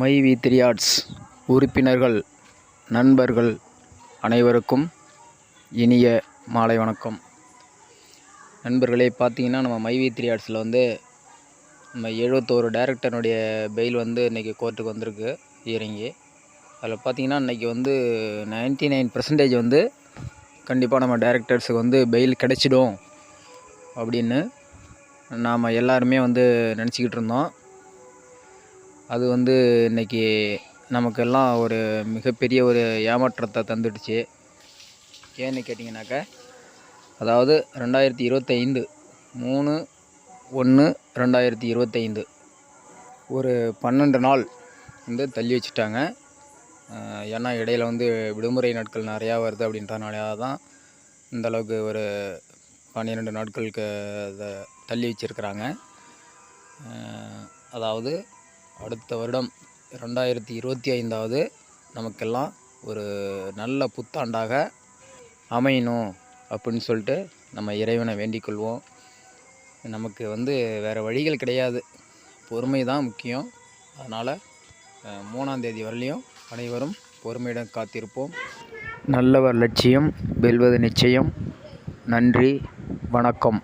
My we three arts உறுப்பினர்கள் நண்பர்கள் அனைவருக்கும் இனிய மாலை வணக்கம். நண்பர்களே பார்த்தீங்கன்னா நம்ம மை வி த்ரீ ஆர்ட்ஸில் வந்து நம்ம எழுபத்தோரு டைரக்டருடைய பெயில் வந்து இன்றைக்கி கோர்ட்டுக்கு வந்திருக்கு இறங்கி அதில் பார்த்தீங்கன்னா இன்றைக்கி வந்து நைன்ட்டி நைன் பர்சன்டேஜ் வந்து கண்டிப்பாக நம்ம டைரக்டர்ஸுக்கு வந்து பெயில் கிடைச்சிடும் அப்படின்னு நாம் எல்லாருமே வந்து நினச்சிக்கிட்டு இருந்தோம். அது வந்து இன்றைக்கி நமக்கெல்லாம் ஒரு மிகப்பெரிய ஒரு ஏமாற்றத்தை தந்துடுச்சு. ஏன்னு கேட்டிங்கனாக்கா அதாவது ரெண்டாயிரத்தி இருபத்தைந்து மூணு ஒன்று ரெண்டாயிரத்தி இருபத்தைந்து. ஒரு பன்னெண்டு நாள் வந்து தள்ளி வச்சுட்டாங்க. ஏன்னா இடையில வந்து விடுமுறை நாட்கள் நிறையா வருது அப்படின்றனால தான் இந்த அளவுக்கு ஒரு பன்னிரெண்டு நாட்களுக்கு அதை தள்ளி வச்சுருக்குறாங்க. அதாவது அடுத்த வருடம் ரெண்டாயிரத்தி இருபத்தி ஐந்தாவது நமக்கெல்லாம் ஒரு நல்ல புத்தாண்டாக அமையணும் அப்படின்னு சொல்லிட்டு நம்ம இறைவனை வேண்டிக் கொள்வோம். நமக்கு வந்து வேறு வழிகள் கிடையாது. பொறுமை தான் முக்கியம். அதனால் மூணாம் தேதி வரலையும் அனைவரும் பொறுமையுடன் காத்திருப்போம். நல்லவர் லட்சியம் வெல்வது நிச்சயம். நன்றி வணக்கம்.